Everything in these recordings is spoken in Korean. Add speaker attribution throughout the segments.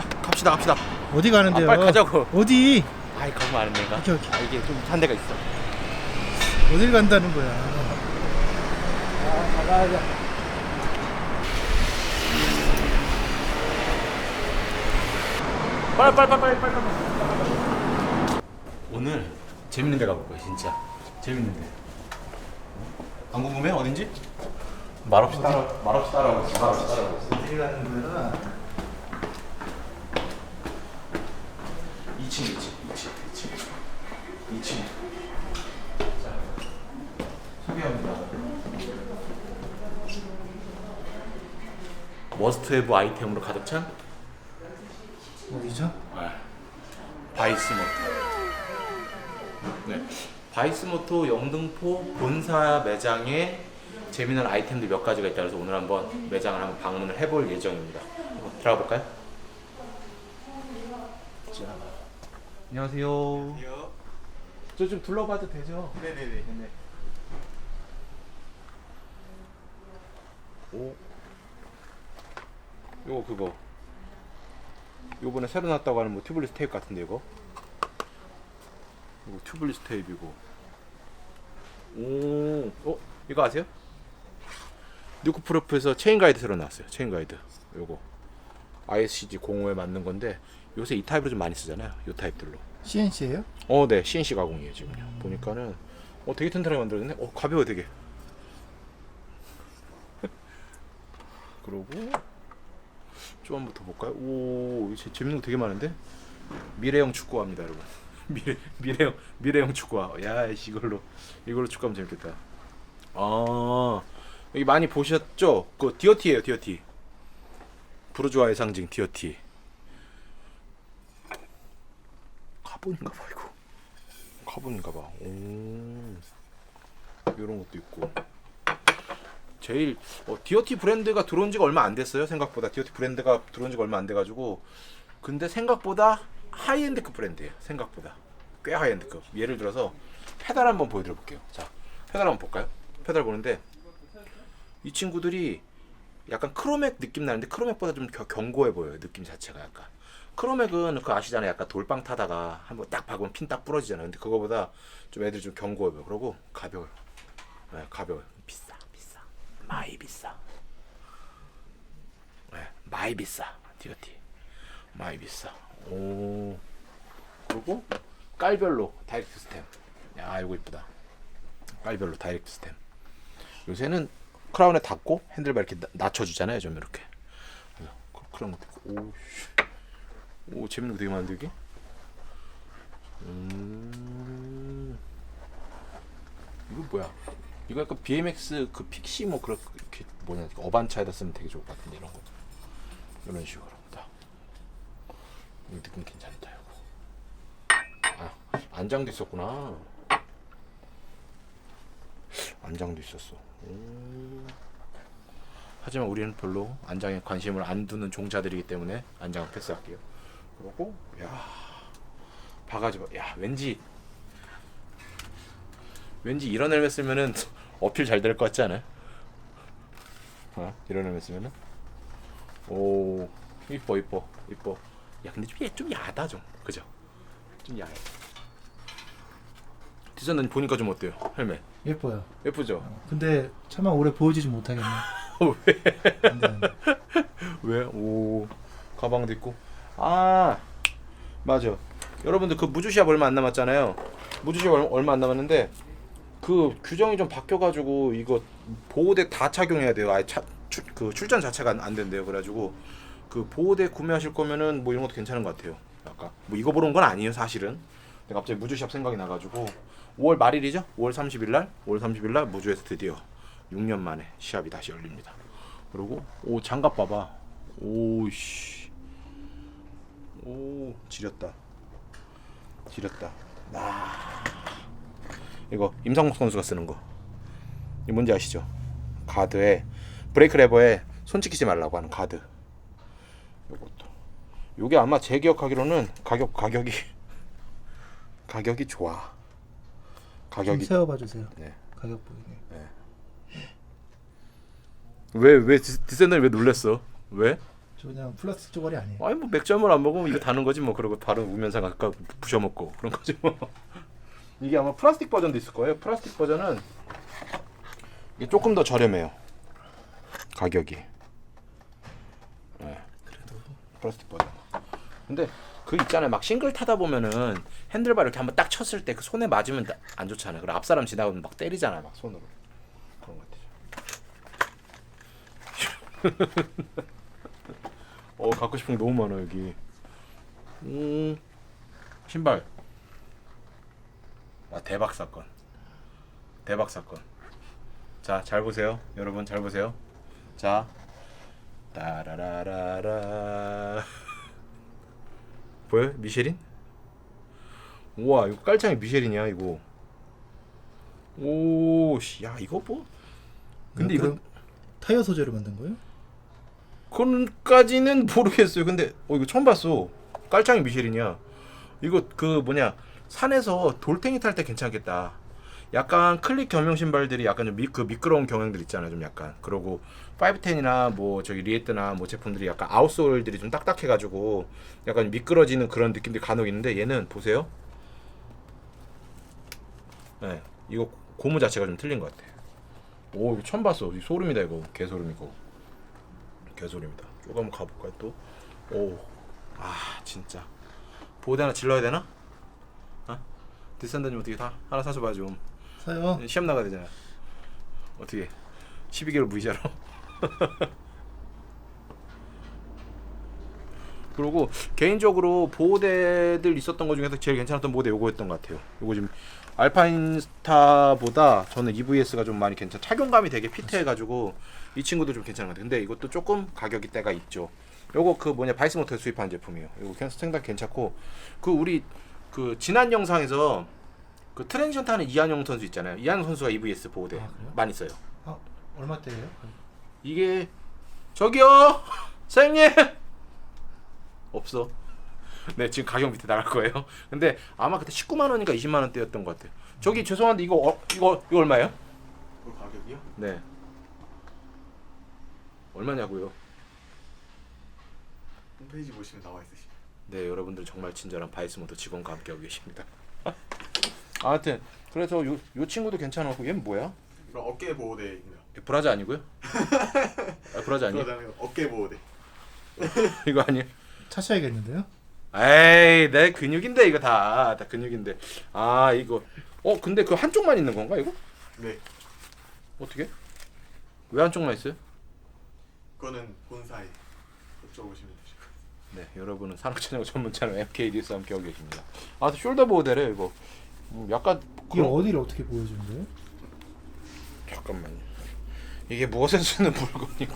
Speaker 1: 자 갑시다 갑시다
Speaker 2: 어디 가는데요?
Speaker 1: 아, 빨리 가자고.
Speaker 2: 어디?
Speaker 1: 아이 가면 아는 데가
Speaker 2: 오케이, 오케이.
Speaker 1: 아, 이게 좀한 데가 있어
Speaker 2: 어딜 간다는 거야?
Speaker 1: 빨리 빨리 빨리 빨리 빨리 빨리 오늘 재밌는 데 가볼 거야 진짜 재밌는 데안 궁금해 어딘지? 말없이 따라 말없이 따라오고 있어 말없이 따라오고 있어
Speaker 2: 어딜 가는 거야?
Speaker 1: 2층 2층 2층 2층 2층 자 소개합니다 머스트헤브 아이템으로 가득 찬
Speaker 2: 어디죠?
Speaker 1: 바이스모토. 네. 바이스모토 영등포 본사 매장에 재미있는 아이템들 몇 가지가 있다 그래서 오늘 한번 매장을 한번 방문을 해볼 예정입니다. 한번 들어가 볼까요? 안녕하세요. 저 좀 둘러봐도 되죠?
Speaker 2: 네네네.
Speaker 1: 오. 요거 그거. 요번에 새로 났다고 하는 뭐 튜블리스 테이프 같은데 이거. 이거 튜블리스 테이프이고. 오. 어? 이거 아세요? 뉴크 프로프에서 체인 가이드 새로 나왔어요. 체인 가이드. 요거. ISCG 05에 맞는 건데 요새 이 타입으로 좀 많이 쓰잖아요. 요 타입들로.
Speaker 2: CNC예요?
Speaker 1: 어, 네, CNC 가공이에요 지금요. 보니까는 어 되게 튼튼하게 만들어졌네. 어 가벼워 되게. 그러고 좀 한번 더 볼까요? 오, 재밌는 거 되게 많은데 미래형 축구화입니다, 여러분. 미래 미래형 미래형 축구화. 야, 씨, 이걸로 이걸로 축구하면 재밌겠다. 아, 여기 많이 보셨죠? 그 디어티예요, 디어티. 부르주아의 상징 디어티. 카본인가 봐 이거. 카본인가 봐. 오. 이런 것도 있고. 제일 어, 디오티 브랜드가 들어온 지가 얼마 안 됐어요. 생각보다 디오티 브랜드가 들어온 지가 얼마 안 돼가지고. 근데 생각보다 하이엔드급 브랜드예요. 생각보다 꽤 하이엔드급. 예를 들어서 페달 한번 보여드려 볼게요. 자, 페달 한번 볼까요? 페달 보는데 이 친구들이 약간 크로맥 느낌 나는데 크로맥보다 좀 겨- 견고해 보여요. 느낌 자체가 약간. 크로맥은 그 아시잖아요. 약간 돌빵 타다가 한번 딱 박으면 핀 딱 부러지잖아요. 근데 그거보다 좀 애들이 좀 견고해 보여. 그러고 가벼워요. 네, 가벼워요. 비싸, 비싸. 마이 비싸. 네, 마이 비싸. 디오티. 마이 비싸. 오. 그리고 깔별로 다이렉트 스템. 야, 이거 이쁘다. 깔별로 다이렉트 스템. 요새는 크라운에 닿고 핸들바 이렇게 나- 낮춰주잖아요. 좀 이렇게. 그- 그런 것도 있고. 오, 씨. 오 재밌는 거 되게 많은데 여기? 음 이거 뭐야? 이거 약간 BMX 그 픽시 뭐 그렇게 뭐냐 어반차에다 쓰면 되게 좋을 것 같은데 이런 거 이런 식으로다. 이 느낌 괜찮다 이거. 아 안장도 있었구나. 안장도 있었어. 오. 하지만 우리는 별로 안장에 관심을 안 두는 종자들이기 때문에 안장을 패스할게요. 그러고 야 바가지 봐. 야 왠지 왠지 이런 헬멧 쓰면은 어필 잘 될 것 같지 않아요? 어? 이런 헬멧 쓰면은 오 이뻐 이뻐 이뻐. 야 근데 좀, 얘좀 야다 좀 그죠? 좀 야해. 디자인 보니까 좀 어때요 헬멧?
Speaker 2: 예뻐요.
Speaker 1: 예쁘죠?
Speaker 2: 근데 차마 오래 보여주지 못하겠네.
Speaker 1: 왜?
Speaker 2: 안 돼, 안 돼.
Speaker 1: 왜? 오 가방도 있고 아 맞아 여러분들 그 무주시합 얼마 안 남았잖아요 무주시합 얼- 얼마 안 남았는데 그 규정이 좀 바뀌어가지고 이거 보호대 다 착용해야 돼요 아예 차, 출, 그 출전 자체가 안, 안 된대요 그래가지고 그 보호대 구매하실 거면은 뭐 이런 것도 괜찮은 것 같아요 아까 뭐 이거 보러 온 건 아니에요 사실은 갑자기 무주시합 생각이 나가지고 5월 말일이죠? 5월 30일 날? 5월 30일 날 무주에서 드디어 6년 만에 시합이 다시 열립니다. 그리고 오 장갑 봐봐. 오씨. 오 지렸다. 지렸다. 아. 이거 임상목 선수가 쓰는 거. 이 뭔지 아시죠? 가드에 브레이크 레버에 손 찍히지 말라고 하는 가드. 요것도. 요게 아마 제 기억하기로는 가격 가격이 가격이 좋아.
Speaker 2: 좀
Speaker 1: 가격이
Speaker 2: 세워봐 주세요.
Speaker 1: 네.
Speaker 2: 가격 보이게.
Speaker 1: 왜왜 디센더를 왜 놀랬어? 왜?
Speaker 2: 저 그냥 플라스틱 쪼가리 아니에요.
Speaker 1: 아니 뭐 맥주 한 번 안 먹으면 이거 다는 거지 뭐. 그러고 바로 우면상 아까 부셔 먹고 그런 거지 뭐. 이게 아마 플라스틱 버전도 있을 거예요. 플라스틱 버전은 이게 조금 더 저렴해요. 가격이. 네,
Speaker 2: 그래도.
Speaker 1: 플라스틱 버전. 근데 그 있잖아요. 막 싱글 타다 보면은 핸들바 이렇게 한번 딱 쳤을 때 그 손에 맞으면 나- 안 좋잖아요. 그리고 앞사람 지나가면 막 때리잖아요 막 손으로. 그런 것 같아요. 어 갖고 싶은 게 너무 많아 여기. 음 신발. 아 대박 사건. 대박 사건. 자 잘 보세요. 여러분 잘 보세요. 자. 따라라라라 보여 미쉐린 우와 이거 깔창이 미쉐린이야 이거 오야 이거 뭐 근데 이거
Speaker 2: 타이어 소재로 만든 거예요?
Speaker 1: 그건까지는 모르겠어요. 근데 어 이거 처음 봤어. 깔창이 미쉐린이야. 이거 그 뭐냐 산에서 돌탱이 탈 때 괜찮겠다. 약간 클릭 겸용 신발들이 약간 좀 미, 그 미끄러운 경향들 있잖아요. 좀 약간 그러고 510이나 뭐 저기 리에트나 뭐 제품들이 약간 아웃솔들이 좀 딱딱해가지고 약간 미끄러지는 그런 느낌들이 간혹 있는데 얘는 보세요. 네, 이거 고무 자체가 좀 틀린 것 같아. 오 이거 처음 봤어. 이 소름이다 이거 개소름 이거. 개소리입니다. 쭉 한번 가볼까요 또? 오, 아 진짜 보드 하나 질러야 되나? 어? 디산더님 어떻게 다 하나 사서 봐 좀.
Speaker 2: 사요.
Speaker 1: 시험 나가야 되잖아. 어떻게? 12개월 무이자로. 그리고 개인적으로 보호대들 있었던 것 중에서 제일 괜찮았던 보호대 요거였던 것 같아요. 요거 지금 알파인스타보다 저는 EVS가 좀 많이 괜찮. 착용감이 되게 피트해가지고 이 친구도 좀 괜찮은 것 같아요. 근데 이것도 조금 가격이 때가 있죠. 요거 그 뭐냐 바이스모터 수입한 제품이에요. 그냥 스탠다드 괜찮고 그 우리 그 지난 영상에서 그 트랜지션 타는 이한용 선수 있잖아요. 이한용 선수가 EVS 보호대
Speaker 2: 아, 그래요?
Speaker 1: 많이 써요.
Speaker 2: 아, 얼마대예요?
Speaker 1: 이게 저기요 사장님 없어. 네 지금 가격 밑에 나갈 거예요. 근데 아마 그때 19만 원인가 20만 원대였던 것 같아요. 저기 죄송한데 이거 어, 이거 이거 얼마예요?
Speaker 3: 그 가격이요?
Speaker 1: 네. 얼마냐고요?
Speaker 3: 홈페이지 보시면 나와 있으시죠.
Speaker 1: 네 여러분들 정말 친절한 바이스모터 직원과 함께하고 계십니다. 아무튼 그래서 요, 요 친구도 괜찮았고 얘는 뭐야?
Speaker 3: 이거 어깨 보호대입니다.
Speaker 1: 브라자 아니고요? 아, 브라자 아니에요?
Speaker 3: 그러다면 어깨 보호대.
Speaker 1: 이거 아니에요?
Speaker 2: 차셔야겠는데요?
Speaker 1: 에이 내 근육인데 이거 다 다 근육인데 아 이거 어 근데 그 한쪽만 있는 건가 이거
Speaker 3: 네,
Speaker 1: 어떻게 왜 한쪽만 있어요?
Speaker 3: 그거는 본사에 여쭤보시면 되시고.
Speaker 1: 네 여러분은 산업체육 전문 채널 MKDS 함께하고 계십니다. 아 숄더 보호대래 이거 음, 약간
Speaker 2: 이게
Speaker 1: 그런
Speaker 2: 어디를 어떻게 보여주는 거예요?
Speaker 1: 잠깐만요. 이게 무엇에 쓰는 물건이고.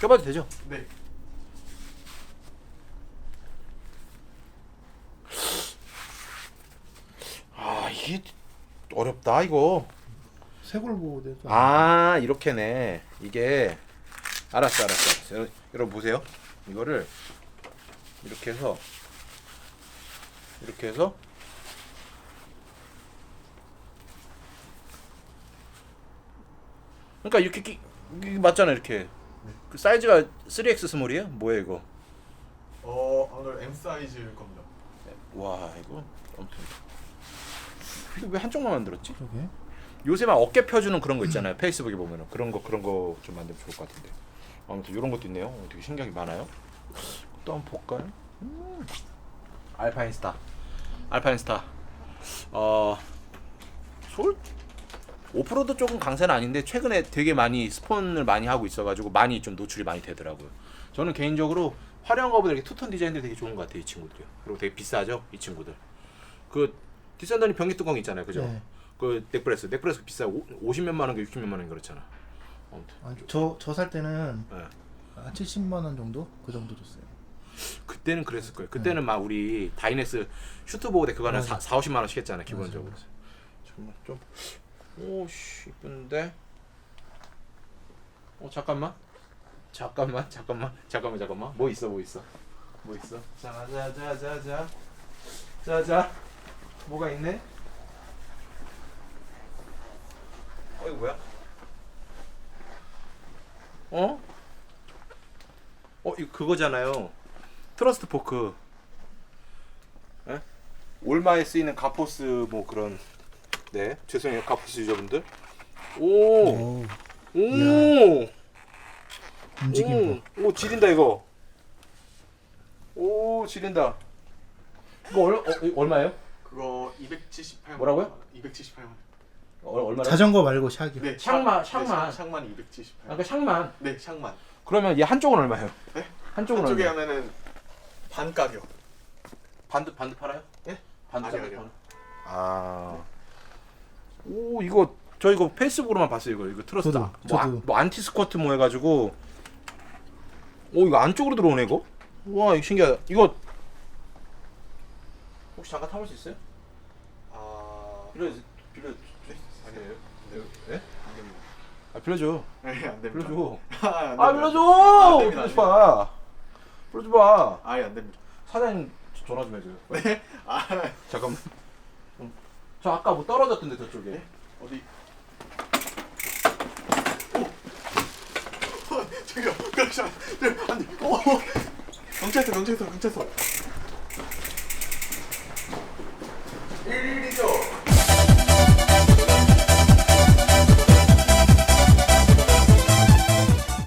Speaker 1: 껴봐도 되죠?
Speaker 3: 네,
Speaker 1: 아 이게 어렵다 이거.
Speaker 2: 쇄골 보호대도
Speaker 1: 아 이렇게네. 이게 알았어 알았어, 알았어. 여러- 여러분 보세요. 이거를 이렇게 해서 이렇게 해서 그러니까 이렇게 끼, 이게 맞잖아 이렇게 그 사이즈가 3X 스몰이에요? 뭐예요 이거
Speaker 3: 어 오늘 M 사이즈일 겁니다.
Speaker 1: 와 이거 아무튼 이거 왜 한쪽만 만들었지?
Speaker 2: 그러게.
Speaker 1: 요새 막 어깨 펴주는 그런 거 있잖아요. 페이스북에 보면은 그런 거 그런 거 좀 만들면 좋을 것 같은데. 아무튼 이런 것도 있네요. 어, 되게 신기하게 많아요. 또 한번 볼까요? 음. 알파인스타. 알파인스타. 어. 솔 오프로드 쪽은 강세는 아닌데 최근에 되게 많이 스폰을 많이 하고 있어가지고 많이 좀 노출이 많이 되더라고요. 저는 개인적으로 화려한 거보다 이렇게 투톤 디자인들이 되게 좋은 것 같아요 이 친구들요. 그리고 되게 비싸죠 이 친구들. 그 디산더니 변기 뚜껑 있잖아요, 그죠?
Speaker 2: 네.
Speaker 1: 그 넥브레스 넥브레스 비싸 50 몇만 원가 60 몇만 원 그렇잖아. 아무튼
Speaker 2: 아, 저저 살 때는
Speaker 1: 네.
Speaker 2: 한 70만 원 정도 그 정도 줬어요.
Speaker 1: 그때는 그랬을 거예요. 그때는 막 우리 다이넥스 슈트 보호대 그거 하나
Speaker 2: 맞아.
Speaker 1: 4, 50만 원씩 했잖아 기본적으로.
Speaker 2: 맞아,
Speaker 1: 정말 좀 오씨 이쁜데. 어 잠깐만. 잠깐만 잠깐만 잠깐만 잠깐만 뭐 있어 뭐 있어 뭐 있어 자자자자자 자자 뭐가 있네 어 이거 뭐야 어 어 이거 그거잖아요. 트러스트 포크. 예? 올마에 쓰이는 가포스 뭐 그런 네 죄송해요 가포스 유저분들. 오.
Speaker 2: 오,
Speaker 1: 오.
Speaker 2: 움직임 봐.
Speaker 1: 오, 오 지린다 이거. 오 지린다. 이거 얼, 어, 얼마예요?
Speaker 3: 그거 278만.
Speaker 1: 뭐라고요?
Speaker 3: 278만.
Speaker 1: 어, 얼마나?
Speaker 2: 자전거 말고 샥이요.
Speaker 3: 네.
Speaker 1: 샹만,
Speaker 3: 네,
Speaker 1: 샹만.
Speaker 3: 샹- 샹만 278.
Speaker 1: 아까 샹만.
Speaker 3: 네, 샹만.
Speaker 1: 그러면 얘 한쪽은 얼마예요?
Speaker 3: 네?
Speaker 1: 한쪽은
Speaker 3: 한쪽에
Speaker 1: 얼마?
Speaker 3: 하면은 반 가격.
Speaker 1: 반드 반드 팔아요?
Speaker 3: 예?
Speaker 1: 반드
Speaker 3: 아니요, 아니요.
Speaker 1: 팔아. 아. 오 이거 저 이거 페이스북으로만 봤어요 이거 이거 트러스다.
Speaker 2: 저도,
Speaker 1: 뭐, 아,
Speaker 2: 저도.
Speaker 1: 뭐 안티 스쿼트 뭐 해가지고. 오 이거 안쪽으로 들어오네 이거. 와 이거 신기하다. 이거 혹시 잠깐 타볼 수 있어요?
Speaker 3: 아,
Speaker 1: 빌려 빌려
Speaker 3: 네.
Speaker 1: 아니에요?
Speaker 3: 네.
Speaker 1: 예? 아 빌려줘.
Speaker 3: 네, 안 됩니다.
Speaker 1: 빌려줘.
Speaker 3: 아,
Speaker 1: 안아
Speaker 3: 됩니다.
Speaker 1: 빌려줘.
Speaker 3: 안 됩니다,
Speaker 1: 빌려줘 봐. 그러지 마.
Speaker 3: 아예 안 됩니다.
Speaker 1: 사장님 전화 좀 해줘요.
Speaker 3: 네? 아 네.
Speaker 1: 잠깐만. 음. 저 아까 뭐 떨어졌던데 저쪽에. 네?
Speaker 3: 어디? 오! 어, 저기요, 잠시만. 아니, 어, 어, 경찰서, 경찰서, 경찰서. 112죠?